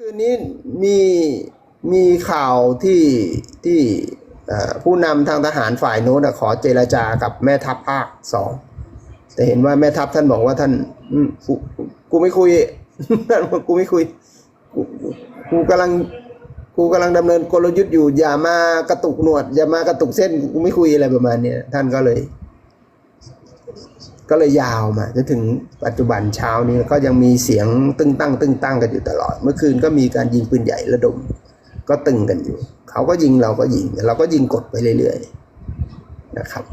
คืนนี้มีมีข่าวที่ที่ผู้นำทางทหารฝ่ายโน้นขอเจรจากับแม่ทัพภาคสองแต่เห็นว่าแม่ทัพท่านบอกว่าท่านกูกูไม่คุยท่านบอกกูไม่คุยกูกูกำลังกูกำลังดำเนินกลยุทธ์อยู่อย่ามากระตุกหนวด อย่ามากระตุกเส้นกูไม่คุยอะไรประมาณนี้ท่านก็เลย ก็เลยยาวมาจนถึงปัจจุบันเช้านี้ก็ยังมีเสียงตึ้งตั้งตึ้งตั้งกันอยู่ตลอด เมื่อคืนก็มีการยิงปืนใหญ่ระดม ก็ตึงกันอยู่ เขาก็ยิงเราก็ยิง เราก็ยิงกดไปเรื่อยๆนะครับ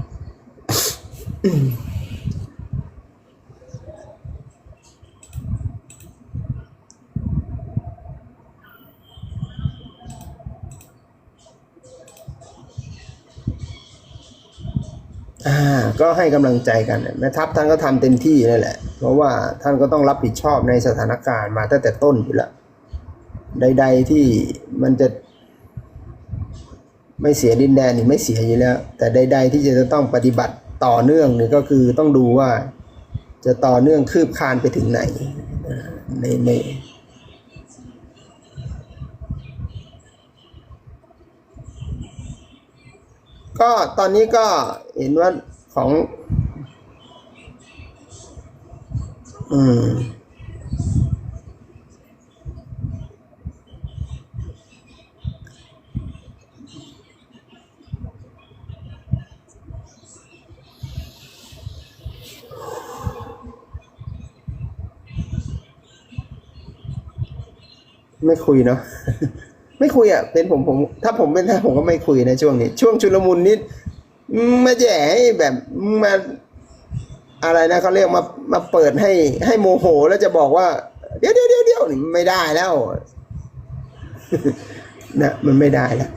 อ่าก็ให้กำลังใจกันแม่ทัพท่านก็ทำเต็มที่นั่นแหละ เพราะว่าท่านก็ต้องรับผิดชอบในสถานการณ์มาตั้งแต่ต้นอยู่แล้วใด ๆที่มันจะไม่เสียดินแดนนี่ไม่เสียอยู่แล้ว แต่ใด ๆ ที่จะต้องปฏิบัติต่อเนื่องนี่ก็คือต้องดูว่าจะต่อเนื่องคืบคลานไปถึงไหนในใน ก็ตอนนี้ก็เห็นว่าของ อืมไม่คุยเนาะ ไม่คุยอะเป็นผมผม ถ้าผมเป็นท่านผมก็ไม่คุยในช่วงนี้ ช่วงชุลมุนนิดมาแย่แบบมาอะไรนะเขาเรียกมามาเปิดให้ให้โมโห แล้วจะบอกว่า เดี๋ยวเดี๋ยวเดี๋ยวเดี๋ยวไม่ได้แล้วนะมันไม่ได้แล้ว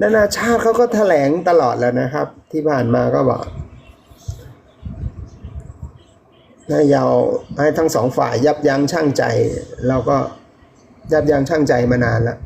นานาชาติเขาก็แถลงตลอดแล้วนะครับ ที่ผ่านมาก็บอกให้ยาวให้ทั้งสองฝ่ายยับยั้งชั่งใจ เราก็ยับยั้งชั่งใจมานานแล้ว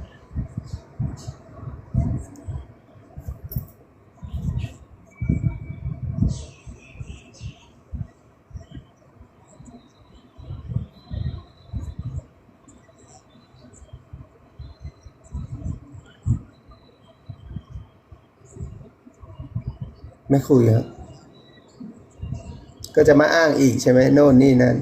ไม่คุยครับก็จะมาอ้างอีกใช่ไหมโน่นนี่นั่น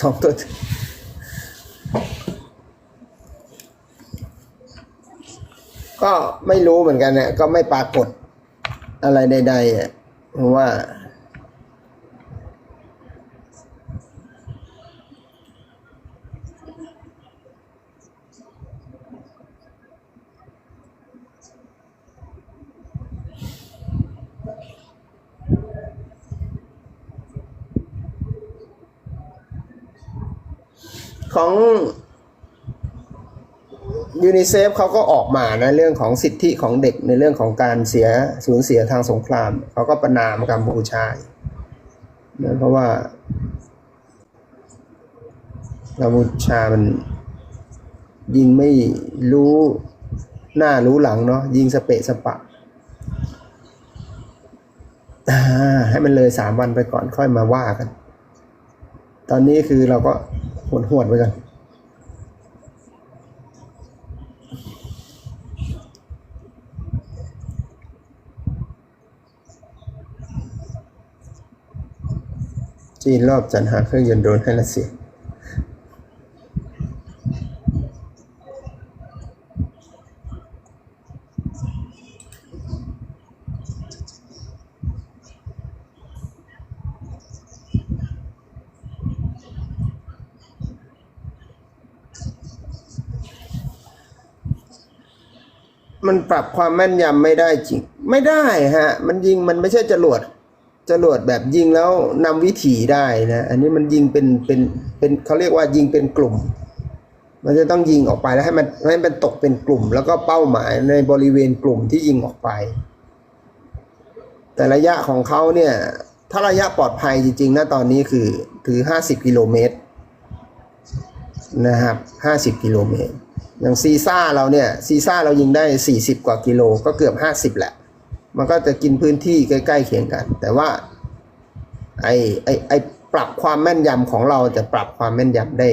สองตัวก็ไม่รู้เหมือนกันเนี่ยก็ไม่ปรากฏอะไรใดๆเพราะว่า ของยูนิเซฟเขาก็ออกมานะเรื่องของสิทธิของเด็กในเรื่องของการเสียสูญเสียทางสงคราม เขาก็ประนามกัมพูชานะเพราะว่ากัมพูชามันยิงไม่รู้หน้ารู้หลังเนาะยิงสเปะสปะ ให้มันเลยสามวันไปก่อนค่อยมาว่ากัน ตอนนี้คือเราก็หวนหวดไปกัน จีนรอบจัดหาเครื่องยนต์โดรนให้รัสเซีย มันปรับความแม่นยำไม่ได้จริง ไม่ได้ฮะ มันยิงมันไม่ใช่จรวดจรวดแบบยิงแล้วนำวิถีได้นะ อันนี้มันยิงเป็นเป็นเป็นเขาเรียกว่ายิงเป็นกลุ่ม มันจะต้องยิงออกไปแล้วให้มันให้มันตกเป็นกลุ่ม แล้วก็เป้าหมายในบริเวณกลุ่มที่ยิงออกไป แต่ระยะของเขาเนี่ยถ้าระยะปลอดภัยจริงๆนะตอนนี้คือถือห้าสิบกิโลเมตรนะครับห้าสิบกิโลเมตร อย่างซีซ่าเราเนี่ยซีซ่าเรายิงได้สี่สิบกว่ากิโลก็เกือบห้าสิบแหละ มันก็จะกินพื้นที่ใกล้ๆเคียงกัน แต่ว่าไอไอไอปรับความแม่นยำของเราจะปรับความแม่นยำได้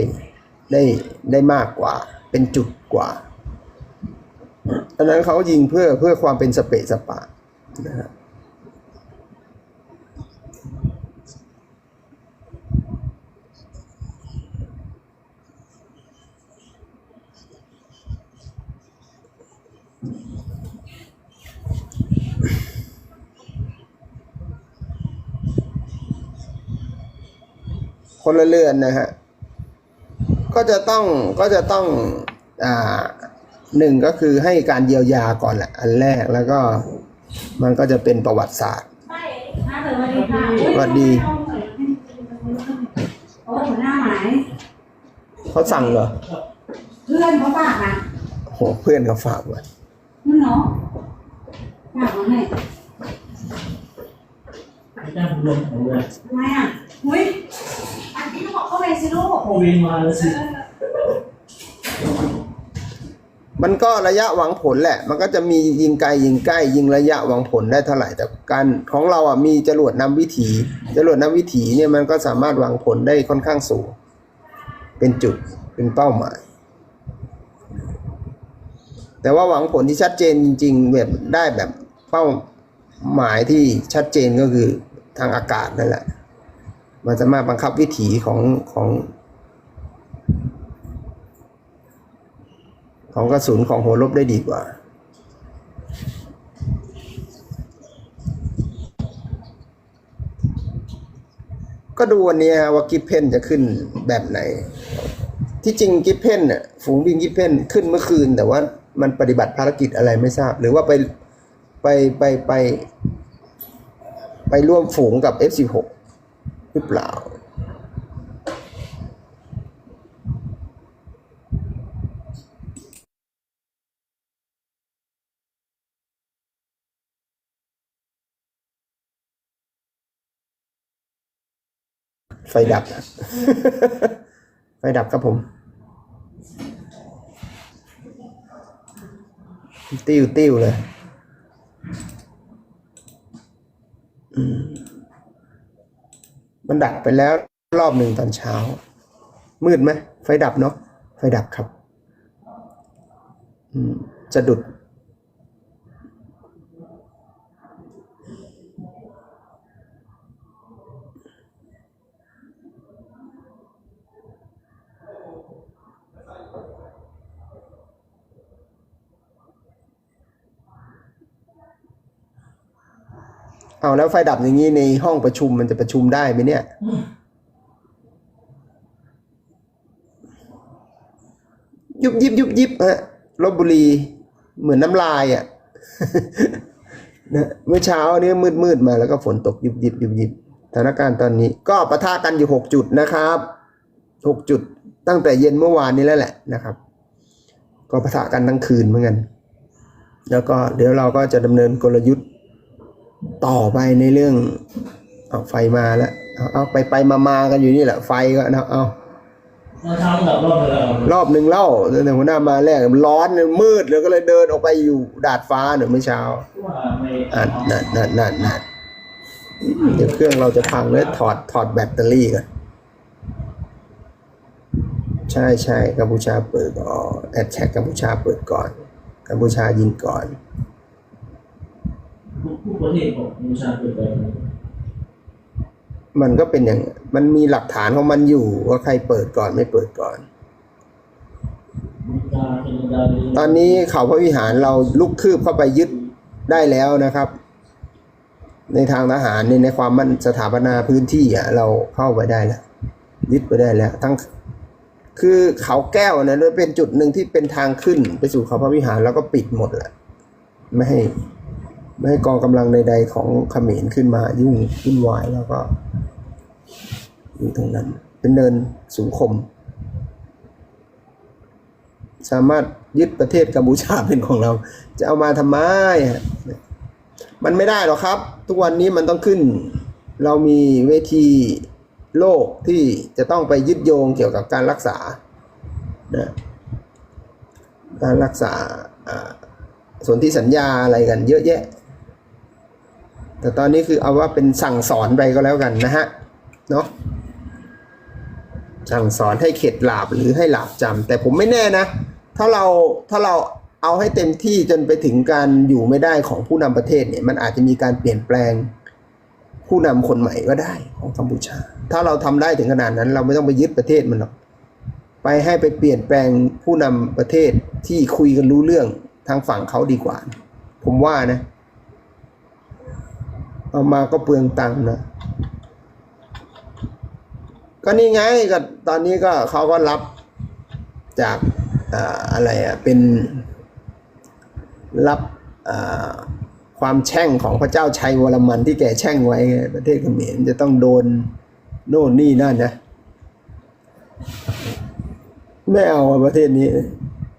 ได้ได้มากกว่า เป็นจุดกว่าอันนั้นเขายิงเพื่อเพื่อความเป็นสเปะสปะนะครับ คนละเรือนนะฮะก็จะต้องก็จะต้องอ่าหนึ่งก็คือให้การเยียวยาก่อนแหละอันแรกแล้วก็มันก็จะเป็นประวัติศาสตร์ใช่ค่ะสวัสดีค่ะสวัสดีโอ้หัวหน้าหมายเขาสั่งเหรอเพื่อนเขาฝากนะโหเพื่อนเขาฝากไว้นั่นเนาะฝากมาให้ไม่ได้ลงของเลยทำไมอะหุ้ย สิลูกพอวิ่งมาแล้วสิมันก็ระยะหวังผลแหละ มันก็จะมียิงไกลยิงใกล้ ยิงระยะหวังผลได้เท่าไหร่แต่การของเราอะมีจรวดนำวิถี จรวดนำวิถีเนี่ยมันก็สามารถหวังผลได้ค่อนข้างสูง เป็นจุดเป็นเป้าหมาย แต่ว่าหวังผลที่ชัดเจนจริง ๆ แบบได้แบบเป้าหมายที่ชัดเจนก็คือทางอากาศนั่นแหละ มันสามารถบังคับวิถีของของ ของกระสุนของหัวลบได้ดีกว่า ก็ดูวันนี้ฮะว่ากิฟเพนจะขึ้นแบบไหน ที่จริงกิฟเพนเน่ยฝูงบินกิฟเพนขึ้นเมื่อคืน แต่ว่ามันปฏิบัติภารกิจอะไรไม่ทราบ หรือว่าไปไปไปไป ไปร่วมฝูงกับ F16 หรือเปล่า ไฟดับ ไฟดับครับผมติ้วติ้วเลย อืม มันดับไปแล้วรอบหนึ่งตอนเช้า มืดไหมไฟดับเนาะไฟดับครับจะดุด เอาแล้วไฟดับอย่างนี้ในห้องประชุมมันจะประชุมได้ไหมเนี่ย ยุบยิบยุบยิบฮะลบบุรีเหมือนน้ำลายอะนะเมื่อเช้านี้มืดมืดมาแล้วก็ฝนตกยุบยิบยุบยิบสถานการณ์ตอนนี้ ก็ปะทะกันอยู่หกจุดนะครับหกจุดตั้งแต่เย็นเมื่อวานนี้แล้วแหละนะครับ ก็ปะทะกันทั้งคืนเหมือนกัน แล้วก็เดี๋ยวเราก็จะดำเนินกลยุทธ์ ต่อไปในเรื่องเอาไฟมาแล้วเอาเอาไปไปมามากันอยู่นี่แหละ ไฟก็นะเอาตอนเช้าดับรอบเลยรอบหนึ่งเล่าตั้งแต่หัวหน้ามาแรกมันร้อนมืดเลยก็เลยเดินออกไปอยู่ดาดฟ้าหนึ่งเมื่อเช้าว่าไม่อะนั่นนั่นนั่นนั่นเดี๋ยวเครื่องเราจะพังเลยถอดถอดแบตเตอรี่กันใช่ใช่กัมพูชาเปิดก่อนแอดแท็กกัมพูชาเปิดก่อนกัมพูชายิงก่อน ผู้ประเทศของมูชาเปิดไปมันก็เป็นอย่างมันมีหลักฐานของมันอยู่ว่าใครเปิดก่อนไม่เปิดก่อนมูชาเป็นดาลีตอนนี้เขาพระวิหารเราลุกคืบเข้าไปยึดได้แล้วนะครับ ในทางทหารในในความมันสถาปนาพื้นที่อะเราเข้าไปได้แล้วยึดไปได้แล้ว ทั้งคือเขาแก้วเนี่ยเป็นจุดหนึ่งที่เป็นทางขึ้นไปสู่เขาพระวิหารแล้วก็ปิดหมดแหละไม่ให้ ไม่ให้กองกำลังใด ๆ ของเขมรขึ้นมายุ่งวุ่นวายแล้วก็ อยู่ตรงนั้น เป็นเนินสูงคม สามารถยึดประเทศกัมพูชาเป็นของเรา จะเอามาทำไมมันไม่ได้หรอกครับ ทุกวันนี้มันต้องขึ้น เรามีเวทีโลกที่จะต้องไปยึดโยงเกี่ยวกับการรักษานะการรักษาอ่าส่วนที่สัญญาอะไรกันเยอะแยะ แต่ตอนนี้คือเอาว่าเป็นสั่งสอนไปก็แล้วกันนะฮะเนาะสั่งสอนให้เข็ดหลาบหรือให้หลาบจำแต่ผมไม่แน่นะ ถ้าเราถ้าเราเอาให้เต็มที่จนไปถึงการอยู่ไม่ได้ของผู้นำประเทศเนี่ยมันอาจจะมีการเปลี่ยนแปลงผู้นำคนใหม่ก็ได้ของกัมพูชา ถ้าเราทำได้ถึงขนาดนั้น เราไม่ต้องไปยึดประเทศมันหรอกไปให้ไปเปลี่ยนแปลงผู้นำประเทศที่คุยกันรู้เรื่องทางฝั่งเขาดีกว่า ผมว่านะ เอามาก็เปลืองตังค์นะ ก็นี่ไงก็ตอนนี้ก็เขาก็รับจากอาอะไรอะเป็นรับความแช่งของพระเจ้าชัยวรมันที่แกแช่งไว้ประเทศเขมรจะต้องโดนโน่นนี่นั่นนะไม่เอาประเทศนี้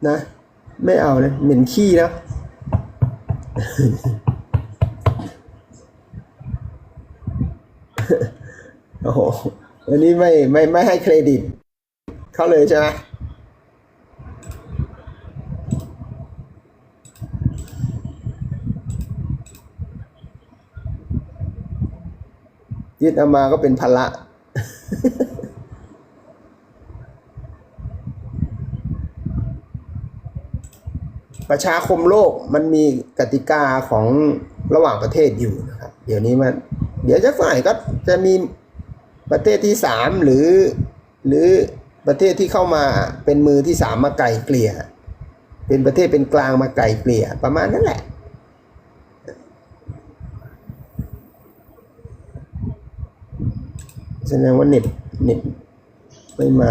นะ ไม่เอาเลยเหม็นขี้นะ โอ้โหวันนี้ไม่ไม่ไม่ให้เครดิตเขาเลยใช่ไหมยึดเอามาก็เป็นภาระประชาคมโลกมันมีกติกาของระหว่างประเทศอยู่นะครับ เดี๋ยวนี้มัน เดี๋ยวจะฝ่ายก็จะมี ประเทศที่สามหรือหรือประเทศที่เข้ามาเป็นมือที่สามมาไกลเกลี่ย เป็นประเทศเป็นกลางมาไกลเกลี่ยประมาณนั้นแหละแสดงว่าเน็ตเน็ตไม่มา